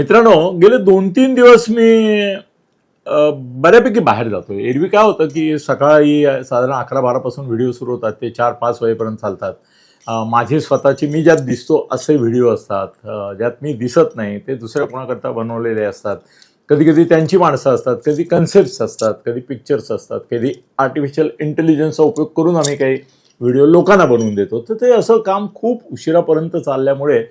मित्रांनो गेले दोन तीन दिवस मी बऱ्यापैकी बाहेर जातो एरवी काय होतं की सकाळी साधारण अकरा बारापासून व्हिडिओ सुरू होतात. ते चार पाच वाजेपर्यंत चालतात. माझे स्वतःचे मी ज्यात दिसतो असे व्हिडिओ असतात. ज्यात मी दिसत नाही ते दुसऱ्या कोणाकरता बनवलेले असतात. कधी कधी त्यांची माणसं असतात कधी कन्सेप्ट्स असतात कधी पिक्चर्स असतात कधी आर्टिफिशियल इंटेलिजन्सचा उपयोग करून आम्ही काही व्हिडिओ लोकांना बनवून देतो. तर ते असं काम खूप उशिरापर्यंत चालल्यामुळे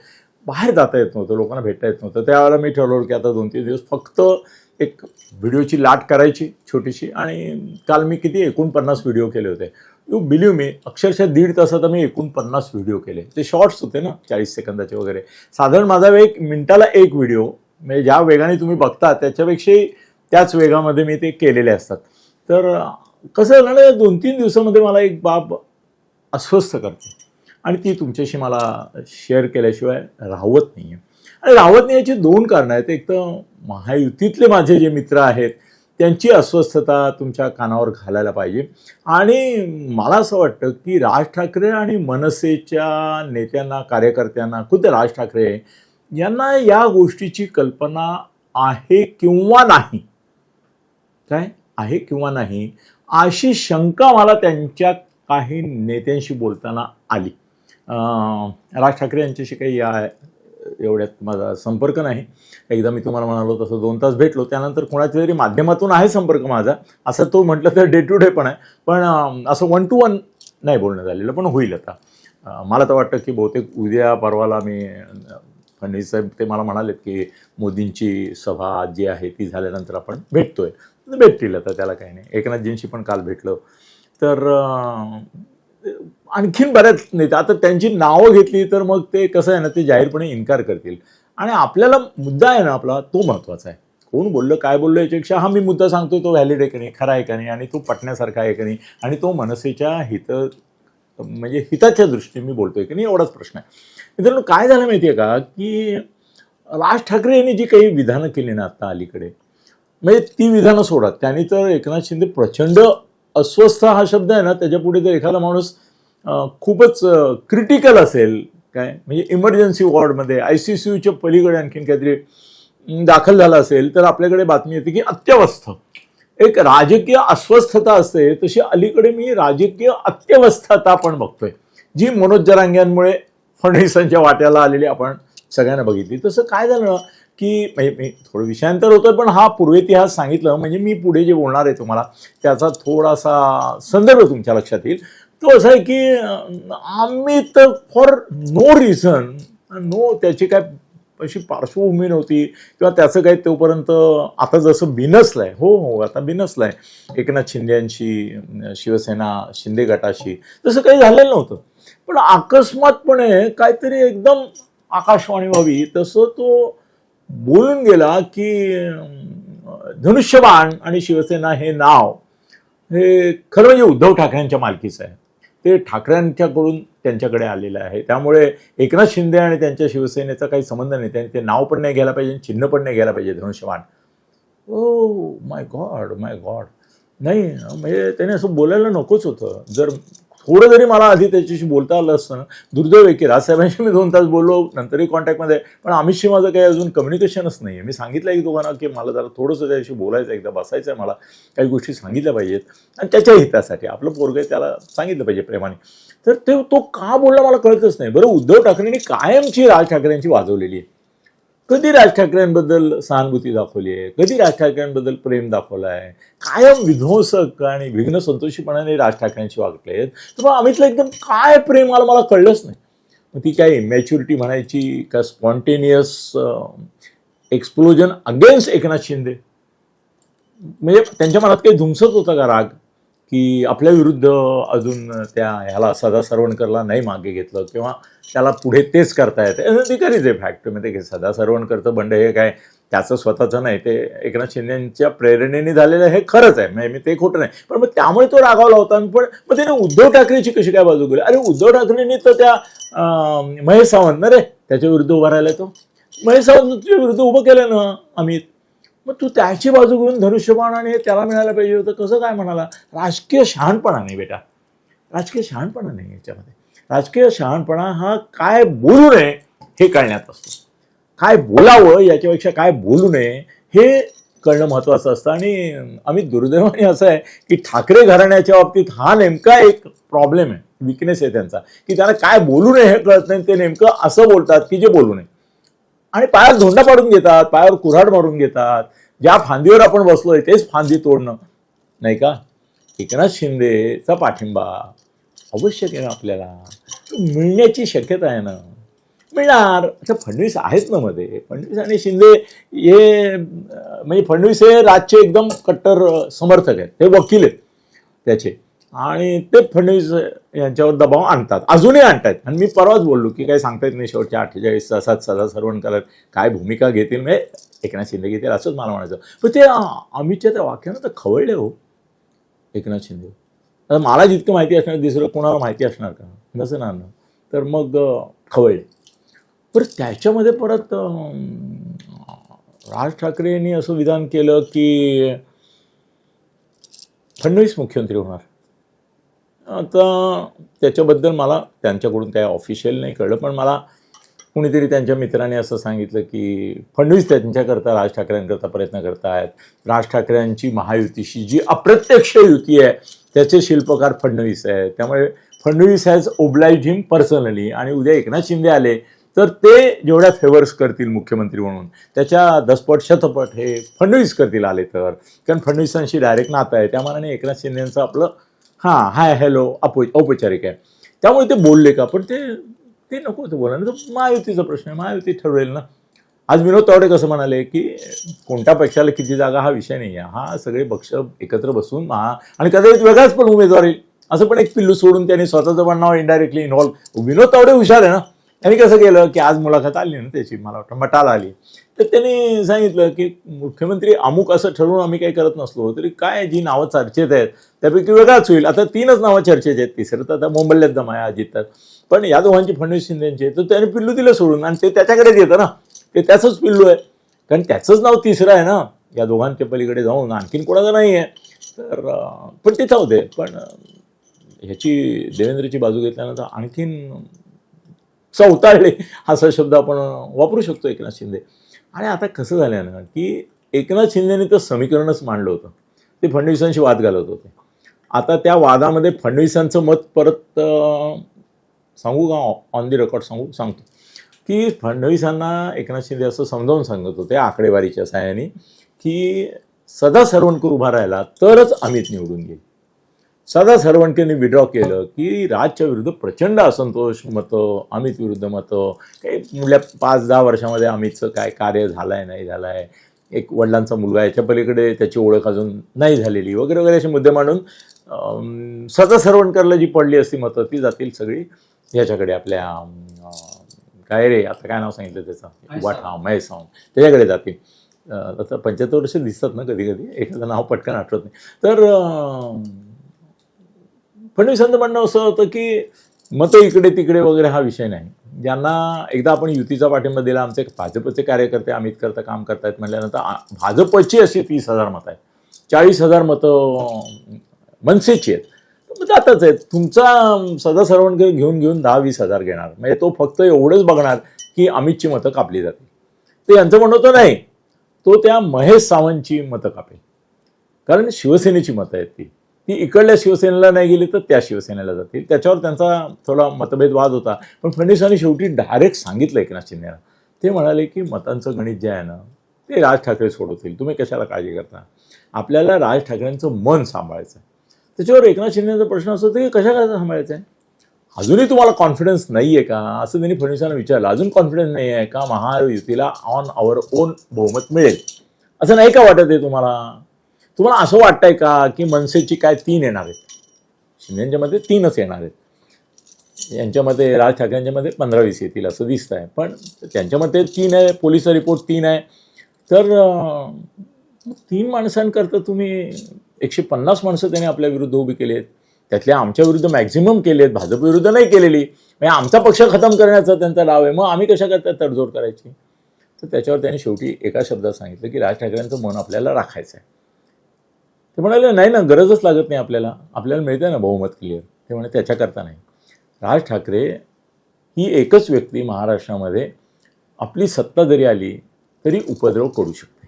बाहेर जाता येत नव्हतं लोकांना भेटता येत नव्हतं. त्यावेळेला मी ठरवलं की आता दोन तीन दिवस फक्त एक व्हिडिओची लाट करायची छोटीशी आणि काल मी किती एकोणपन्नास व्हिडिओ केले होते. यू बिलीव मी अक्षरशः दीड तासात मी एकोणपन्नास व्हिडिओ केले. ते शॉर्ट्स होते ना चाळीस सेकंदाचे वगैरे. साधारण माझा वेग मिनटाला एक व्हिडिओ म्हणजे ज्या वेगाने तुम्ही बघता त्याच्यापेक्षाही त्याच वेगामध्ये मी ते केलेले असतात. तर कसं झालं ना दोन तीन दिवसामध्ये मला एक बाब अस्वस्थ करते. आणि ती तुमच्याशी मला शेअर केल्याशिवाय राहत नाही आहे आणि राहत नाही याची दोन कारणं आहेत. एक तर महायुतीतले माझे जे मित्र आहेत त्यांची अस्वस्थता तुमच्या कानावर घालायला पाहिजे. आणि मला असं वाटतं की राज ठाकरे आणि मनसेच्या नेत्यांना कार्यकर्त्यांना खुद्द राज ठाकरे यांना या गोष्टीची कल्पना आहे किंवा नाही? काय? आहे किंवा नाही? अशी शंका मला त्यांच्या काही नेत्यांशी बोलताना आली. राज ठाकरे यांच्याशी काही या एवढ्यात माझा संपर्क नाही. एकदा मी तुम्हाला म्हणालो तसं दोन तास भेटलो त्यानंतर कोणाच्या तरी माध्यमातून आहे संपर्क माझा. असं तो म्हटलं तर डे टू डे पण आहे. पण असं वन टू वन नाही बोलणं झालेलं पण होईल आता. मला तर वाटतं की बहुतेक उद्या परवाला मी फडणवीस साहेब ते मला म्हणालेत की मोदींची सभा जी आहे ती झाल्यानंतर आपण भेटतोय. आहे भेटतील आता त्याला काही नाही. एकनाथजींशी पण काल भेटलो. तर आणखीन बऱ्याच नेते. आता त्यांची नावं घेतली तर मग ते कसं आहे ना ते जाहीरपणे इन्कार करतील. आणि आपल्याला मुद्दा आहे ना आपला तो महत्त्वाचा आहे. कोण बोललं काय बोललं याच्यापेक्षा हा मी मुद्दा सांगतो तो व्हॅलिड आहे का नाही खरा आहे का नाही आणि तो पटण्यासारखा आहे का नाही आणि तो मनसेच्या हित म्हणजे हिताच्या दृष्टीने मी बोलतोय की नाही एवढाच प्रश्न आहे. मित्रांनो काय झालं माहिती आहे का की राज ठाकरे यांनी जी काही विधानं केली ना आता अलीकडे म्हणजे ती विधानं सोडा. त्यांनी तर एकनाथ शिंदे प्रचंड अस्वस्थ हा शब्द आहे ना त्याच्यापुढे जर एखादा माणूस खूपच क्रिटिकल असेल. काय? म्हणजे इमर्जन्सी वॉर्डमध्ये आय सी सी यूच्या पलीकडे आणखीन काहीतरी दाखल झाला असेल तर आपल्याकडे बातमी येते की अत्यवस्थ. एक राजकीय अस्वस्थता असते तशी अलीकडे मी राजकीय अत्यवस्थता आपण बघतोय. जी मनोज जरांग्यांमुळे फडणवीसांच्या वाट्याला आलेली आपण सगळ्यांना बघितली. तसं काय झालं की म्हणजे मी थोडं विषयांतर होतं पण हा पूर्वेतिहास सांगितलं म्हणजे मी पुढे जे बोलणार आहे तुम्हाला त्याचा थोडासा संदर्भ तुमच्या लक्षात येईल. तो असा आहे की आम्ही तर फॉर नो रिझन नो त्याची काय अशी पार्श्वभूमी नव्हती किंवा त्याचं काही तोपर्यंत आता जसं बिनसलंय हो हो आता बिनसलंय एकनाथ शिंदेयांशी शिवसेना शिंदे गटाशी तसं काही झालेलं नव्हतं. पण अकस्मातपणे काहीतरी एकदम आकाशवाणी व्हावी तसं तो बोलून गेला की धनुष्यबाण आणि शिवसेना हे नाव हे खरं म्हणजे उद्धव ठाकरेंच्या मालकीचं आहे. ते ठाकरेंच्याकडून त्यांच्याकडे आलेलं आहे. त्यामुळे एकनाथ शिंदे आणि त्यांच्या शिवसेनेचा काही संबंध नाही. त्यांनी ते नाव पण नाही घ्यायला पाहिजे आणि चिन्ह पण नाही घ्यायला पाहिजे धनुष्यबाण oh my God my God. नाही म्हणजे त्याने असं बोलायला नकोच होतं. जर थोडं जरी मला आधी त्याच्याशी बोलता आलं असतं ना दुर्दैव आहे की राजसाहेबांशी मी दोन तास बोललो नंतरही कॉन्टॅक्टमध्ये आहे. पण आमिषशी माझं काही अजून कम्युनिकेशनच नाही आहे मी सांगितलं की दोघांना की मला जरा थोडंसं त्याच्याशी बोलायचं एकदा बसायचं आहे मला काही गोष्टी सांगितल्या पाहिजेत. आणि त्याच्या हितासाठी आपलं पोरगं आहे, त्याला सांगितलं पाहिजे प्रेमाने. तर ते तो का बोलला मला कळतच नाही. बरं उद्धव ठाकरेंनी कायमची राज ठाकरेंची वाजवलेली आहे. कधी राज ठाकरेंबद्दल सहानुभूती दाखवली आहे? कधी राज ठाकरेंबद्दल प्रेम दाखवलं आहे? कायम विध्वंसक आणि विघ्न संतोषीपणाने राज ठाकरेंशी वागले आहेत तर मग अमितला एकदम काय प्रेम आलं मला कळलंच नाही. मग ती काय मॅच्युरिटी म्हणायची का spontaneous explosion against Eknath Shinde? म्हणजे त्यांच्या मनात काही धुमसत होता का राग? की आपल्या विरुद्ध अजून त्या ह्याला सदा सरवणकरला नाही मागे घेतलं किंवा त्याला पुढे तेच करता येते. ती खरीच आहे फॅक्ट म्हणजे की सदा सरवणकरचं बंड हे काय त्याचं स्वतःचं नाही. ते एकनाथ शिंदेच्या प्रेरणेने झालेलं हे खरंच आहे. म्हणजे मी ते खोटं नाही. पण मग त्यामुळे तो रागावला होता आणि पण मग त्याने उद्धव ठाकरेची कशी काय बाजू केली? अरे उद्धव ठाकरेंनी तर त्या महेश सावंत ना रे त्याच्या विरुद्ध उभा राहिला तो. महेश सावंतच्या विरुद्ध उभं केलं ना अमित. मग तू त्याची बाजू घेऊन धनुष्यबाण आणि त्याला मिळायला पाहिजे होतं कसं काय म्हणाला? राजकीय शहाणपणा नाही बेटा. राजकीय शहाणपणा नाही याच्यामध्ये. राजकीय शहाणपणा हा काय बोलू नये हे कळण्यात असतं. काय बोलावं याच्यापेक्षा काय बोलू नये हे कळणं महत्त्वाचं असतं. आणि आम्ही दुर्दैवाने असं आहे की ठाकरे घराण्याच्या बाबतीत हा नेमका एक प्रॉब्लेम आहे. विकनेस आहे त्यांचा. की त्यांना काय बोलू नये हे कळत नाही. ते नेमकं असं बोलतात की जे बोलू नये. आणि पायावर धोंडा पाडून घेतात पायावर कुऱ्हाड मारून घेतात. ज्या फांदीवर आपण बसलोय तेच फांदी तोडणं. नाही का? एकनाथ शिंदेचा पाठिंबा आवश्यक आहे ना आपल्याला. मिळण्याची शक्यता आहे ना. मिळणार. आता फडणवीस आहेत ना मध्ये. फडणवीस आणि शिंदे हे म्हणजे फडणवीस हे राजचे एकदम कट्टर समर्थक आहेत. हे वकील आहेत त्याचे. आणि ते फडणवीस यांच्यावर दबाव आणतात. अजूनही आणतात आणि मी परवाच बोललो की काही सांगता येत नाही शेवटच्या अठ्ठेचाळीस तासात सदा सर्वण करत काय भूमिका घेतील म्हणजे एकनाथ शिंदे घेतील असंच मला म्हणायचं. पण ते अमितच्या त्या वाक्यानं तर खवळले हो एकनाथ शिंदे. आता मला जितकं माहिती असणार दुसरं कोणाला माहिती असणार का? नसणार ना. तर मग खवळले. परत त्याच्यामध्ये परत राज राज ठाकरेंनी असं विधान केलं की फडणवीस मुख्यमंत्री होणार. आता त्याच्याबद्दल मला त्यांच्याकडून काय ऑफिशियल नाही कळलं पण मला कुणीतरी त्यांच्या मित्राने असं सांगितलं की फडणवीस त्यांच्याकरता राज ठाकरेंकरता प्रयत्न करतायत. राज ठाकरेंची महायुतीशी जी अप्रत्यक्ष युती आहे त्याचे शिल्पकार फडणवीस आहेत. त्यामुळे Fadnavis has oblige him personally आणि उद्या एकनाथ शिंदे आले तर ते जेवढ्या फेवर्स करतील मुख्यमंत्री म्हणून त्याच्या दसपट शतपट हे फडणवीस करतील आले तर. कारण फडणवीसांशी डायरेक्ट नातं आहे त्या मानाने एकनाथ शिंदेंचं आपलं हां हाय हॅलो अपो औपचारिक आहे. त्यामुळे ते बोलले का? पण ते ते नको होतं बोला तर महायुतीचा प्रश्न आहे. महायुती ठरवेल ना. आज विनोद तावडे कसं म्हणाले की कोणत्या पक्षाला किती जागा हा विषय नाही आहे हा सगळे पक्ष एकत्र बसून महा आणि कदाचित वेगळाच पण उमेदवार येईल. असं पण एक पिल्लू सोडून त्यांनी स्वतःचं पण नाव इनडायरेक्टली इन्व्हॉल्व विनोद तावडे हुशार आहे ना. त्यांनी कसं केलं की आज मुलाखत आली ना त्याची मला वाटतं मटाला आली. तर त्यांनी सांगितलं की मुख्यमंत्री अमुक असं ठरवून आम्ही काही करत नसलो तरी काय जी नावं चर्चेत आहेत त्यापैकी वेगळाच होईल. आता तीनच नावं चर्चेत आहेत तिसरं तर आता मुंबईल्यात दम आहे पण या दोघांची फडणवीस शिंदेचे तर त्याने पिल्लू दिलं सोडून आणि ते त्याच्याकडेच येतं ना. ते त्याचंच पिल्लू आहे. कारण त्याचंच नाव तिसरं आहे ना या दोघांच्या पलीकडे जाऊन आणखीन कोणाचं नाही आहे. तर पण ते जाऊ दे पण ह्याची देवेंद्रची बाजू घेतल्यानंतर आणखीन चौताळले असा शब्द आपण वापरू शकतो एकनाथ शिंदे. आणि आता कसं झालं ना की एकनाथ शिंदेने तर समीकरणच मांडलं होतं. ते फडणवीसांशी वाद घालत होते. आता त्या वादामध्ये फडणवीसांचं मत परत सांगू का? ऑन दी रेकॉर्ड सांगू सांगतो. की फडणवीसांना एकनाथ शिंदे असं समजावून सांगत होते आकडेवारीच्या सहाय्याने की सदा सरवणकर उभा राहिला तरच अमित निवडून येईल. सदा सरवणकरने विड्रॉ केलं की राजच्या विरुद्ध प्रचंड असंतोष मतं अमित विरुद्ध मतं काही मुल्या पाच दहा वर्षामध्ये अमितचं काय कार्य झालं आहे नाही झालं आहे एक वडिलांचा मुलगा याच्या पलीकडे त्याची ओळख अजून नाही झालेली वगैरे वगैरे असे मुद्दे मांडून सदा सरवणकरला जी पडली असती मतं ती जातील सगळी ह्याच्याकडे आपल्या काय रे आता काय नाव सांगितलं त्याचं? वाटा महेश सावंत. त्याच्याकडे जातील. आता पंच्याहत्तर वर्ष दिसतात ना कधी कधी एखादं नाव पटकन आठवत नाही. तर फडणवीसांचं म्हणणं असं होतं की मतं इकडे तिकडे वगैरे हा विषय नाही. ज्यांना एकदा आपण युतीचा पाठिंबा दिला आमचे भाजपचे कार्यकर्ते अमित करता काम करतायत म्हटल्यानंतर भाजपची अशी तीस हजार मतं आहेत. चाळीस हजार मतं मनसेची आहेत. तर मग जातच आहेत. तुमचा सदा सर्वण घेऊन घेऊन दहा वीस हजार घेणार. म्हणजे तो फक्त एवढंच बघणार की अमितची मतं कापली जातील. ते यांचं म्हणणं होतं नाही. तो त्या महेश सावंतची मतं कापेल. कारण शिवसेनेची मतं आहेत ती. ती इकडल्या शिवसेनेला नाही गेली तर त्या शिवसेनेला जातील. त्याच्यावर त्यांचा थोडा मतभेद वाद होता. पण फडणवीसांनी शेवटी डायरेक्ट सांगितलं एकनाथ शिंदेला. ते म्हणाले की मतांचं गणित जे आहे ना ते राज ठाकरे सोडवतील. तुम्ही कशाला काळजी करता? आपल्याला राज ठाकरेंचं मन सांभाळायचं आहे त्याच्यावर एकनाथ शिंदेचा प्रश्न असतो ते कशा करायचं सांभाळायचं आहे अजूनही तुम्हाला कॉन्फिडन्स नाही आहे का? असं त्यांनी फडणवीसांना विचारलं. अजून कॉन्फिडन्स नाही आहे का? महायुतीला ऑन आवर ओन बहुमत मिळेल. असं नाही का वाटत आहे तुम्हाला? तुम्हाला असं वाटतंय का की मनसेची काय तीन येणार आहेत? शिंदेच्या मध्ये तीनच येणार आहेत. यांच्यामध्ये राज ठाकरेंच्या मते पंधरा वीस येतील असं दिसत आहे पण त्यांच्यामध्ये तीन आहे पोलीस रिपोर्ट तीन आहे. तर तीन माणसांकरता तुम्ही एकशे पन्नास माणसं त्यांनी आपल्या विरुद्ध उभी केली आहेत. त्यातल्या आमच्या विरुद्ध मॅक्झिमम केले आहेत. भाजप विरुद्ध नाही केलेली. म्हणजे आमचा पक्ष खतम करण्याचा त्यांचा डाव आहे. मग आम्ही कशा करता तडजोड करायची? तर त्याच्यावर त्यांनी शेवटी एका शब्दात सांगितलं की राज ठाकरेंचं मन आपल्याला राखायचं आहे ते म्हणाले नाही ना गरजच लागत नाही आपल्याला. आपल्याला मिळते ना बहुमत क्लिअर ते म्हणे त्याच्याकरता नाही. राज ठाकरे ही एकच व्यक्ती महाराष्ट्रामध्ये आपली सत्ता जरी आली तरी उपद्रव करू शकते.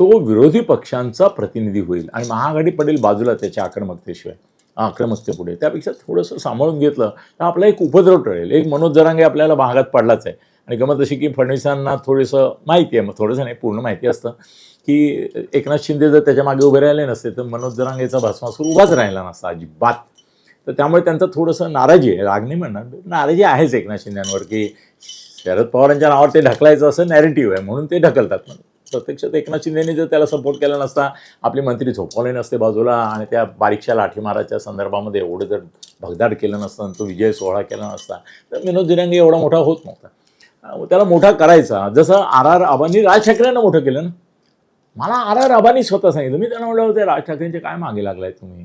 तो विरोधी पक्षांचा प्रतिनिधी होईल आणि महाआघाडी पडेल बाजूला त्याच्या आक्रमकतेशिवाय आक्रमकतेपुढे. त्यापेक्षा थोडंसं सांभाळून घेतलं तर आपला एक उपद्रव टळेल. एक मनोज जरांगे आपल्याला भागात पडलाच आहे. आणि गमत अशी की फडणवीसांना थोडंसं माहिती आहे मग थोडंसं नाही पूर्ण माहिती असतं. की एकनाथ शिंदे जर त्याच्यामागे उभे राहिले नसते तर मनोज जरांगेचा भस्मासूर उभाच राहिला नसता अजिबात. तर त्यामुळे त्यांचं थोडंसं नाराजी आहे. राग नाही म्हणणार. नाराजी आहेच एकनाथ शिंदेवर की शरद पवारांच्या नावावर ते ढकलायचं असं नॅरेटिव्ह आहे म्हणून ते ढकलतात. पण प्रत्यक्षात एकनाथ शिंदेने जर त्याला सपोर्ट केला नसता आपले मंत्री झोपवले नसते बाजूला आणि त्या बारीकशा लाठीमाराच्या संदर्भामध्ये एवढं जर भगदाड केलं नसतं तो विजय सोहळा केला नसता तर विनोद जिरंगे एवढा मोठा होत नव्हता. त्याला मोठा करायचा. जसं आर आर आबांनी राज ठाकरेंना मोठं केलं ना. मला आर आर आबांनी स्वतः सांगितलं. मी त्यांना म्हटलं होते राज ठाकरेंचे काय मागे लागलाय तुम्ही?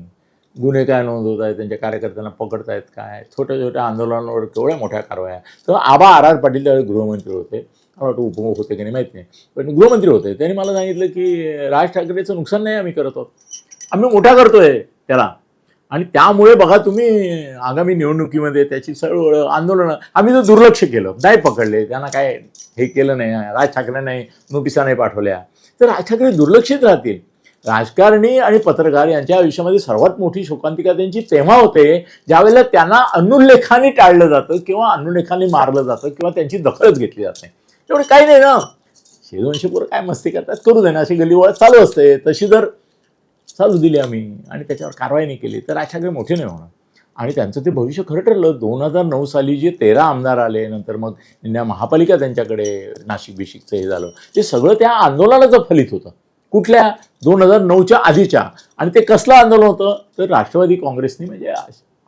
गुन्हे काय नोंदवत आहेत त्यांच्या कार्यकर्त्यांना पकडतायत काय? छोट्या छोट्या आंदोलनावर केवढ्या मोठ्या कारवाया? तर आबा आर आर पाटील त्यावेळी गृहमंत्री होते. मला वाटतं उपमुख होते की नाही माहीत नाही. पण गृहमंत्री होते. त्यांनी मला सांगितलं की राज ठाकरेचं नुकसान नाही आम्ही करत आहोत. आम्ही मोठा करतोय त्याला. आणि त्यामुळे बघा तुम्ही आगामी निवडणुकीमध्ये त्याची चळवळ आंदोलनं आम्ही जर दुर्लक्ष केलं नाही पकडले त्यांना काय हे केलं नाही राज ठाकरे नाही नोटिसा नाही पाठवल्या. तर राज दुर्लक्षित राहतील. राजकारणी आणि पत्रकार यांच्या आयुष्यामध्ये सर्वात मोठी शोकांतिका त्यांची तेव्हा होते ज्यावेळेला त्यांना अनुलेखाने टाळलं जातं किंवा अनुलेखाने मारलं जातं किंवा त्यांची दखलच घेतली जाते तेवढं काही नाही ना. शे दोनशे पोरं काय मस्ती करतात? करू देणं अशी गल्लीवळत चालू असते. तशी जर चालू दिली आम्ही आणि त्याच्यावर कारवाई नाही केली तर राज मोठी नाही होणार. आणि त्यांचं ते भविष्य खरं ठरलं. दोन हजार नऊ साली जे तेरा आमदार आले नंतर मग महापालिका त्यांच्याकडे नाशिक बिशिकचं हे झालं. ते सगळं त्या आंदोलनाचं फलित होतं. कुठल्या? दोन हजार नऊच्या आधीच्या. आणि ते कसलं आंदोलन होतं? तर राष्ट्रवादी काँग्रेसनी म्हणजे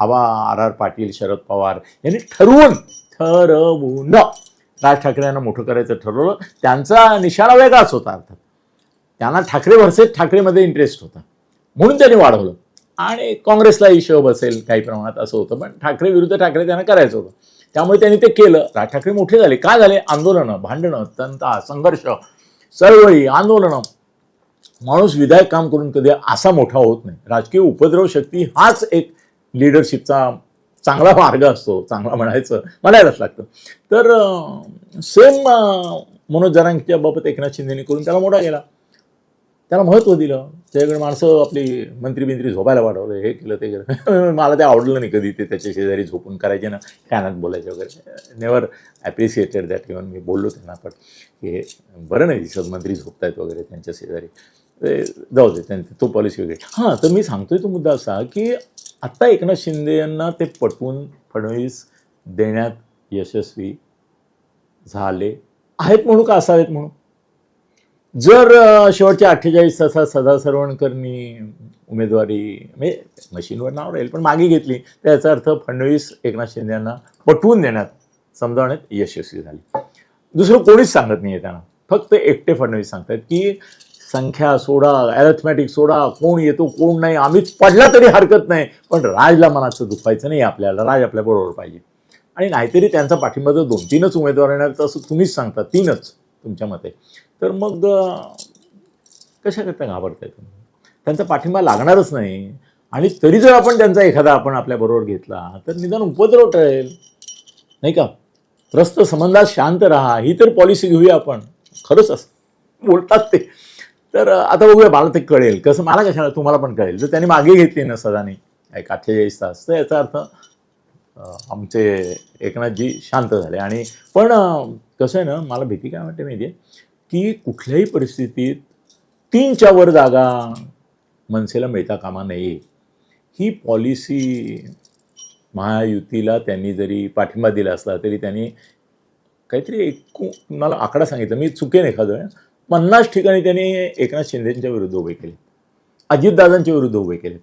आबा आर आर पाटील शरद पवार यांनी ठरवून ठरवून राज ठाकरे यांना मोठं करायचं ठरवलं. त्यांचा निशाणा वेगळाच होता अर्थात. त्यांना ठाकरे व्हर्सेस ठाकरेमध्ये इंटरेस्ट होता. म्हणून त्यांनी वाढवलं. आणि काँग्रेसला हिशोब बसेल काही प्रमाणात असं होतं. पण ठाकरे विरुद्ध ठाकरे त्यांना करायचं होतं. त्यामुळे त्यांनी ते केलं. राज ठाकरे मोठे झाले. का झाले? आंदोलनं भांडणं तंता संघर्ष चळवळी आंदोलनं. माणूस विधायक काम करून कधी असा मोठा होत नाही. राजकीय उपद्रव शक्ती हाच एक लिडरशिपचा चांगला मार्ग असतो चांगला म्हणायचं म्हणायलाच लागतं. तर सेम मनोज जरांगच्या बाबत एकनाथ शिंदेने करून त्याला मोठा केला. त्याला महत्त्व दिलं. त्याच्याकडे माणसं आपली मंत्री बिंत्री झोपायला वाढवलं हे केलं ते केलं. मला ते आवडलं नाही कधी ते त्याच्या शेजारी झोपून करायचे ना कानात बोलायचे वगैरे. नेवर ॲप्रिसिएटेड दॅट इव्हन मी बोललो त्यांना पण की हे बरं नाही दिसत मंत्री झोपतायत वगैरे त्यांच्या शेजारी. ते जाऊ दे त्यांचे तो पॉलिसी वगैरे. हां तर मी सांगतोय तो मुद्दा असा की आत्ता एकनाथ शिंदे यांना ते पटवून फडणवीस देण्यात यशस्वी झाले आहेत म्हणू का असावेत म्हणून? जर शेवटच्या अठ्ठेचाळीस तासात सदा सरवणकरनी उमेदवारी म्हणजे मशीनवर नाव राहील पण मागे घेतली तर याचा अर्थ फडणवीस एकनाथ शिंदे यांना पटवून देण्यात समजावण्यात यशस्वी झाली. दुसरं कोणीच सांगत नाही आहे त्यांना. फक्त एकटे फडणवीस सांगतात की संख्या सोडा ॲरथमॅटिक सोडा कोण येतो कोण नाही आम्हीच पडला तरी हरकत नाही पण राजला मनाचं दुखायचं नाही आपल्याला राज आपल्याबरोबर पाहिजे. आणि नाहीतरी त्यांचा पाठिंबा जर दोन तीनच उमेदवार येणार तर असं तुम्हीच सांगता तीनच तुमच्या मते. तर मग अं, कशा करता घाबरताय तुम्ही? त्यांचा पाठिंबा लागणारच नाही. आणि तरी जर आपण त्यांचा एखादा आपण आपल्याबरोबर घेतला तर निदान उपद्रव टळेल. नाही का? त्रस्त संबंधात शांत राहा. ही तर पॉलिसी घेऊया आपण. खरंच असं बोलतात ते. तर आता बघूया मला ते कळेल. कसं मला कशाला तुम्हाला पण कळेल. जर त्यांनी मागे घेतली ना सदानी एक अठ्ठेचाळीस तास तर याचा अर्थ आमचे एकनाथजी शांत झाले. आणि पण कसं आहे ना मला भीती काय वाटते माहिती आहे की कुठल्याही परिस्थितीत तीनच्या वर जागा मनसेला मिळता कामा नये. ही पॉलिसी महायुतीला त्यांनी जरी पाठिंबा दिला असला तरी त्यांनी काहीतरी एकू मला आकडा सांगितला. मी चुकेन एखादं पन्नास ठिकाणी त्यांनी एकनाथ शिंदेच्या विरुद्ध उभे केले. अजितदादांच्या विरुद्ध उभे केले.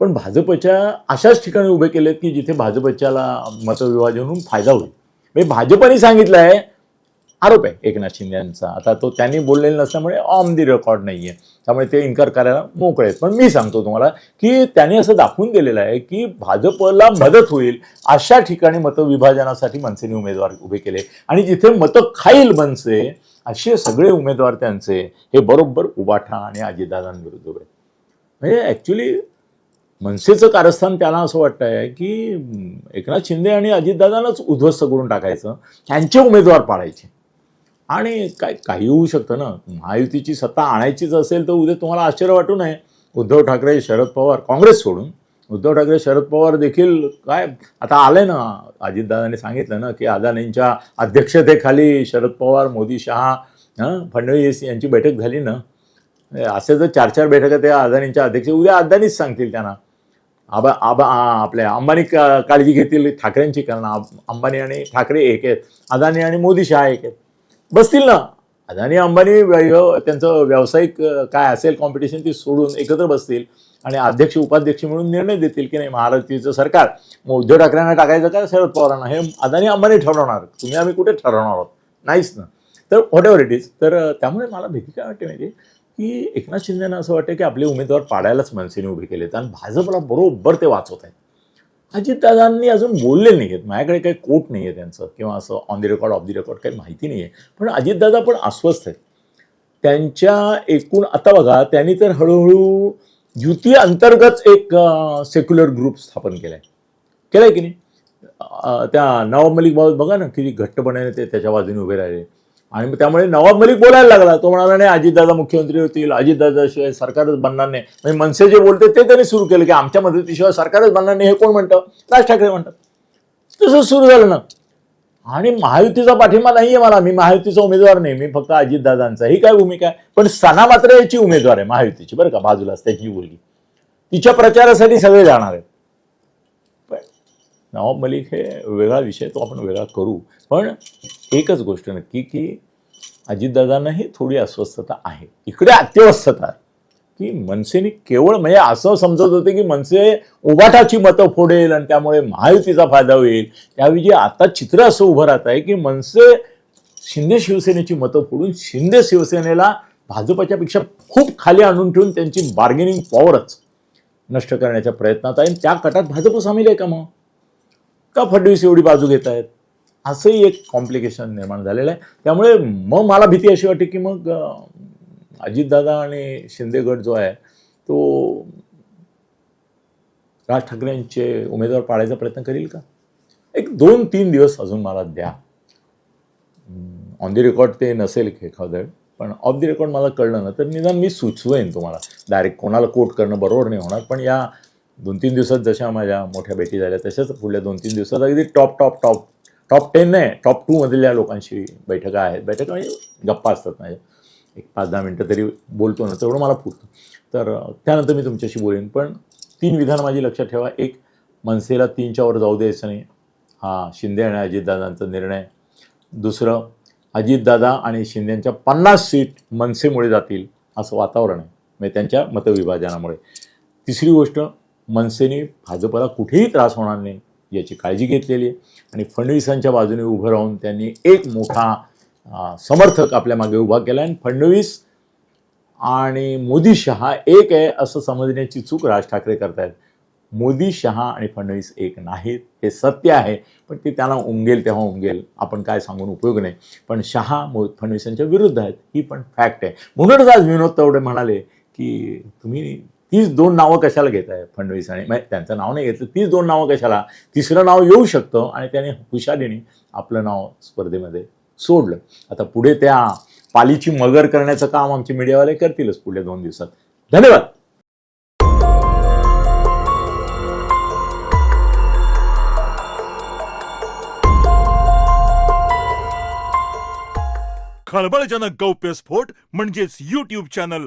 पण भाजपच्या अशाच ठिकाणी उभे केलेत की जिथे भाजपच्याला मतविभाजन होऊन फायदा होईल. म्हणजे भाजपने सांगितलं आहे आरोप आहे एकनाथ शिंदे यांचा. आता तो त्यांनी बोललेला नसल्यामुळे ऑन दी रेकॉर्ड नाही आहे त्यामुळे ते इन्कार करायला मोकळे आहेत. पण मी सांगतो तुम्हाला की त्यांनी असं दाखवून दिलेलं आहे की भाजपला मदत होईल अशा ठिकाणी मतविभाजनासाठी मनसेने उमेदवार उभे केले. आणि जिथे मतं खाईल मनसे असे सगळे उमेदवार त्यांचे हे बरोबर उबाठा आणि अजितदादांविरुद्ध उभे आहेत. म्हणजे ॲक्च्युली मनसेचं कारस्थान त्यांना असं वाटतं आहे की एकनाथ शिंदे आणि अजितदादांनाच उद्ध्वस्त करून टाकायचं. त्यांचे उमेदवार पाडायचे आणि काय काही होऊ शकतं ना. महायुतीची सत्ता आणायचीच असेल तर उद्या तुम्हाला आश्चर्य वाटू नये. उद्धव ठाकरे शरद पवार काँग्रेस सोडून. उद्धव ठाकरे शरद पवार देखील काय आता आलंय ना. अजितदादाने सांगितलं ना की अदानींच्या अध्यक्षतेखाली शरद पवार मोदी शहा फडणवीस यांची बैठक झाली ना. असे जर चार चार बैठका त्या अदानींच्या अध्यक्ष उद्या अदानीच सांगतील त्यांना. आबा आबा आपल्या अंबानी का- काळजी घेतील ठाकरेंची कारण अंबानी आणि ठाकरे एक आहेत. अदानी आणि मोदी शहा एक आहेत. बसतील ना. अदानी अंबानी त्यांचं व्यावसायिक काय असेल कॉम्पिटिशन ती सोडून एकत्र बसतील आणि अध्यक्ष उपाध्यक्ष म्हणून निर्णय देतील की नाही महाराष्ट्रीचं सरकार. मग उद्धव ठाकरेंना टाकायचं का शरद पवारांना? हे अदानी अंबानी ठरवणार. तुम्ही आम्ही कुठे ठरवणार आहोत? नाहीच ना. तर व्हॉट एव्हर इट इज तर त्यामुळे मला भीती काय वाटते माहिती की एकनाथ शिंदेना असं वाटतं की आपले उमेदवार पाडायलाच मनसेने उभे केलेत आणि भाजपला बरोबर ते वाचवत आहेत अजितदादांनी अजून बोलले नाही आहेत माझ्याकडे काही कोट नाही आहे त्यांचं किंवा असं on the record off the record काही माहिती नाही आहे पण अजितदादा पण अस्वस्थ आहेत. त्यांच्या एकूण आता बघा त्यांनी तर हळूहळू युती अंतर्गत एक सेक्युलर ग्रुप स्थापन केला आहे केलं आहे की नाही? त्या नवाब मलिक बाबत बघा ना किती घट्टपणाने ते त्याच्या बाजूने उभे राहिले. आणि मग त्यामुळे नवाब मलिक बोलायला लागला. तो म्हणाला नाही अजितदादा मुख्यमंत्री होतील अजितदादाशिवाय सरकारच बनणार नाही. म्हणजे मनसे जे बोलते ते त्यांनी सुरू केलं की आमच्या मदतीशिवाय सरकारच बनणार नाही हे कोण म्हणतं? राज ठाकरे म्हणतात. तसं सुरू झालं ना. आणि महायुतीचा पाठिंबा नाहीये मला. मी महायुतीचा उमेदवार नाही. मी फक्त अजितदादांचा. ही काय भूमिका आहे? पण सना मात्र याची उमेदवार आहे महायुतीची. बरं का बाजूलाच त्याची मुलगी. तिच्या प्रचारासाठी सगळे जाणार आहेत. नवाब मलिक हे वेगळा विषय तो आपण वेगळा करू. पण एकच गोष्ट नक्की की अजितदादांनाही थोडी अस्वस्थता आहे. इकडे अत्यवस्थता की मनसेने केवळ म्हणजे असं समजत होते की मनसे उबाटाची मतं फोडेल आणि त्यामुळे महायुतीचा फायदा होईल. त्याऐवजी आता चित्र असं उभं राहत आहे की मनसे शिंदे शिवसेनेची मतं फोडून शिंदे शिवसेनेला भाजपच्या पेक्षा खूप खाली आणून ठेवून त्यांची बार्गेनिंग पॉवरच नष्ट करण्याच्या प्रयत्नात आहे. आणि त्या कटात भाजप सामील आहे का मग? का फडणवीस एवढी बाजू घेत आहेत असंही एक कॉम्प्लिकेशन निर्माण झालेलं आहे. त्यामुळे मग मला भीती अशी वाटते की मग अजितदादा आणि शिंदे गट जो आहे तो राज ठाकरेंचे उमेदवार पाळायचा प्रयत्न करील का? एक दोन तीन दिवस अजून मला द्या. ऑन दी रेकॉर्ड ते नसेल एखादं पण ऑफ द रेकॉर्ड मला कळलं ना तर निदान मी सुचवेन तुम्हाला. डायरेक्ट कोणाला कोट करणं बरोबर नाही होणार पण या दोन तीन दिवसात जशा माझ्या मोठ्या भेटी झाल्या तशाच पुढल्या दोन तीन दिवसात अगदी top top top top ten नाही टॉप टूमधल्या लोकांशी बैठका आहेत. बैठका म्हणजे गप्पा असतात माझ्या. एक पाच दहा मिनटं तरी बोलतो ना तेवढं मला पुरतं तर त्यानंतर मी तुमच्याशी बोलेन. पण तीन विधान माझी लक्षात ठेवा. एक मनसेला तीनच्या वर जाऊ द्यायचं नाही. हा शिंदे आणि अजितदादांचा निर्णय. दुसरं अजितदादा आणि शिंदेंच्या पन्नास सीट मनसेमुळे जातील असं वातावरण आहे. म्हणजे त्यांच्या मतविभाजनामुळे. तिसरी गोष्ट मनसेने भाजपला कुठेही त्रास होणार नाही. याची काळजी घेतलेली आहे. आणि फडणवीसांच्या बाजूने उभं राहून त्यांनी एक मोठा समर्थक आपल्या मागे उभा केला आणि फडणवीस आणि मोदी शहा एक आहे असं समजण्याची चूक राज ठाकरे करतायत. मोदी शहा आणि फडणवीस एक नाहीत. हे सत्य आहे. पण ते त्यांना उमगेल तेव्हा उमगेल. आपण काय सांगून उपयोग नाही. पण शहा मो फडणवीसांच्या विरुद्ध आहेत. ही पण फॅक्ट आहे. म्हणूनच आज विनोद तवडे म्हणाले की तुम्ही तीच दोन नावं कशाला घेताय फडणवीस आणि म्हणजे त्यांचं नाव नाही घेतलं तीच दोन नावं कशाला? तिसरं नाव येऊ शकतं आणि त्याने हुशारीने आपलं नाव स्पर्धेमध्ये सोडलं. आता पुढे त्या पालीची मगर करण्याचं काम आमचे मीडियावाले करतीलच पुढल्या दोन दिवसात. धन्यवाद! खळबळजनक गौप्यस्फोट म्हणजेच युट्यूब चॅनल